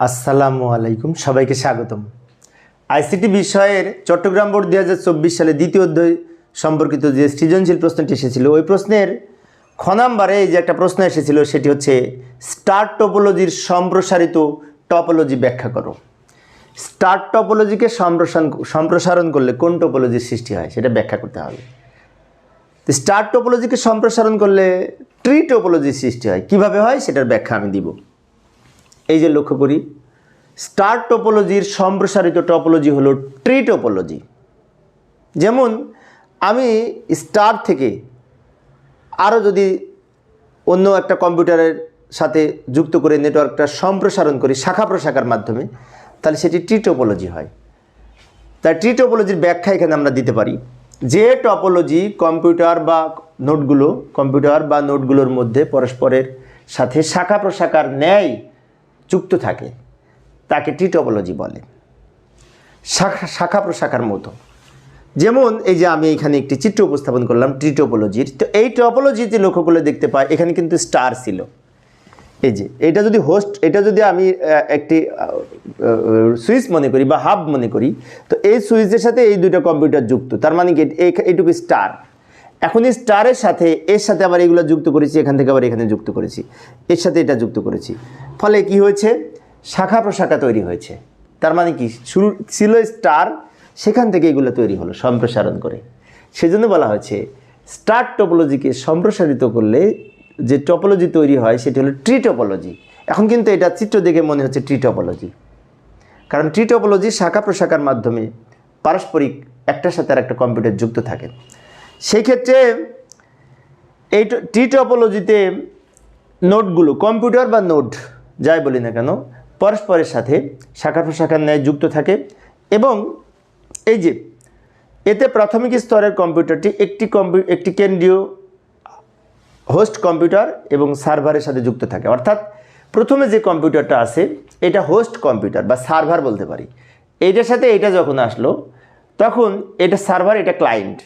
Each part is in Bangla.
আসসালামু আলাইকুম, সবাইকে স্বাগতম। আইসিটি বিষয়ের চট্টগ্রাম বোর্ড দু হাজার চব্বিশ সালে দ্বিতীয় অধ্যায় সম্পর্কিত যে সৃজনশীল প্রশ্নটি এসেছিল, ওই প্রশ্নের খ নাম্বারে যে একটা প্রশ্ন এসেছিল, সেটি হচ্ছে, স্টার টপোলজির সম্প্রসারিত টপোলজি ব্যাখ্যা করো। স্টার টপোলজিকে সম্প্রসারণ সম্প্রসারণ করলে কোন টপোলজির সৃষ্টি হয়, সেটা ব্যাখ্যা করতে হবে। তো স্টার টপোলজিকে সম্প্রসারণ করলে ট্রি টপোলজির সৃষ্টি হয়, কীভাবে হয়, সেটার ব্যাখ্যা আমি দিব। এই যে লক্ষ্য করি স্টার টোপোলজির সম্প্রসারিত টপোলজি হলো ট্রি টোপোলজি যেমন, আমি স্টার থেকে আরও যদি অন্য একটা কম্পিউটারের সাথে যুক্ত করে নেটওয়ার্কটা সম্প্রসারণ করি, শাখা প্রশাখার মাধ্যমে, তাহলে সেটি ট্রি টোপোলজি হয়। তাই ট্রি টোপোলজির ব্যাখ্যা এখানে আমরা দিতে পারি। যে টপোলজি কম্পিউটার বা নোটগুলো, কম্পিউটার বা নোটগুলোর মধ্যে পরস্পরের সাথে শাখা প্রশাখার ন্যায় যুক্ত থাকে। তাকে টি টপোলজি বলে। শাখা শাখা প্রশাখার মতো। যেমন এই যে আমি এখানে একটি চিত্র উপস্থাপন করলাম টি টপোলজির তো এই টপোলজিতে লক্ষ্য করলে দেখতে পাই, এখানে কিন্তু স্টার ছিল। এই যে, এটা যদি হোস্ট এটা যদি আমি একটি সুইচ মনে করি বা হাব মনে করি, তো এই সুইচের সাথে এই দুইটা কম্পিউটার যুক্ত। তার মানে কি এই- এইটুকু স্টার এখন এই স্টারের সাথে, এর সাথে আবার এগুলো যুক্ত করেছি, এখান থেকে আবার এখানে যুক্ত করেছি। এর সাথে এটা যুক্ত করেছি। ফলে কি হয়েছে? শাখা প্রশাখা তৈরি হয়েছে। তার মানে কি? শুরু ছিল স্টার, সেখান থেকে এগুলো তৈরি হলো সম্প্রসারণ করে। সেজন্য বলা হয়েছে, স্টার টপোলজিকে সম্প্রসারিত করলে যে টপোলজি তৈরি হয়, সেটি হলো ট্রি টপোলজি। এখন কিন্তু এটা চিত্র দেখে মনে হচ্ছে ট্রি টপোলজি। কারণ ট্রি টপোলজি শাখা প্রশাখার মাধ্যমে পারস্পরিক একটার সাথে আর একটা কম্পিউটার যুক্ত থাকে। সেই ক্ষেত্রে এই টি টপোলজিতে নোটগুলো, কম্পিউটার বা নোট, যাই বলি না কেন, পরস্পরের সাথে শাখা প্রশাখার ন্যায় যুক্ত থাকে এবং এই যে এতে প্রাথমিক স্তরের কম্পিউটারটি একটি কম্পিউ একটি কেন্দ্রীয় হোস্ট কম্পিউটার এবং সার্ভারের সাথে যুক্ত থাকে। অর্থাৎ প্রথমে যে কম্পিউটারটা আছে, এটা হোস্ট কম্পিউটার বা সার্ভার বলতে পারি। এইটার সাথে এটা যখন আসলো, তখন এটা সার্ভার, এটা ক্লায়েন্ট।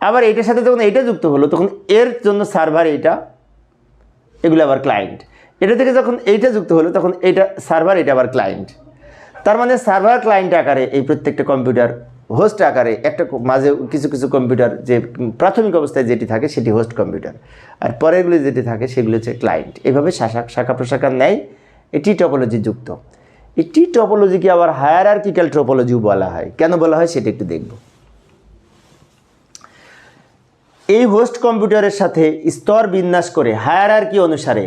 আবার এটার সাথে যখন এইটা যুক্ত হলো, তখন এর জন্য সার্ভার এটা এগুলো আবার ক্লায়েন্ট এটা থেকে যখন এইটা যুক্ত হলো, তখন এটা সার্ভার এটা আবার ক্লায়েন্ট তার মানে সার্ভার ক্লায়েন্ট আকারে এই প্রত্যেকটা কম্পিউটার হোস্ট আকারে একটা মাঝে কিছু কিছু কম্পিউটার যে প্রাথমিক অবস্থায় যেটি থাকে, সেটি হোস্ট কম্পিউটার আর পরেরগুলি যেটি থাকে, সেগুলি হচ্ছে ক্লায়েন্ট এভাবে শাখা শাখা প্রশাখার ন্যায় এই টি টপোলজি যুক্ত। এই টি টপোলজিকে আবার হায়ারার্কিক্যাল টপোলজিও বলা হয়। কেন বলা হয় সেটা একটু দেখব। এই হোস্ট কম্পিউটারের সাথে স্তর বিন্যাস করে হায়ারার্কি অনুসারে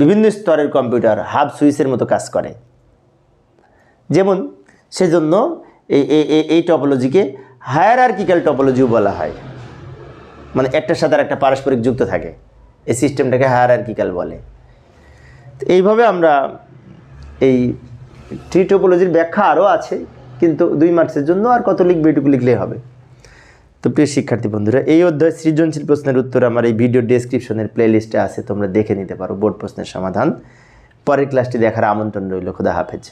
বিভিন্ন স্তরের কম্পিউটার হাব সুইচের মতো কাজ করে। যেমন, সেজন্য এই টপোলজিকে হায়ারার্কিক্যাল টপোলজিও বলা হয়। মানে একটার সাথে আর একটা পারস্পরিক যুক্ত থাকে। এই সিস্টেমটাকে হায়ার হায়ারার্কিক্যাল বলে। তো এইভাবে আমরা এই ট্রি টোপোলজির ব্যাখ্যা আরও আছে, কিন্তু দুই মার্কসের জন্য আর কত লিখবে এটুকু লিখলেই হবে। তো প্রিয় শিক্ষার্থী বন্ধুরা, এই অধ্যায় সৃজনশীল প্রশ্নের উত্তর আমার এই ভিডিও ডেসক্রিপশনের প্লেলিস্টে আছে, তোমরা দেখে নিতে পারো, বোর্ড প্রশ্নের সমাধান। পরের ক্লাসটি দেখার আমন্ত্রণ রইল, খুদা হাফেজ।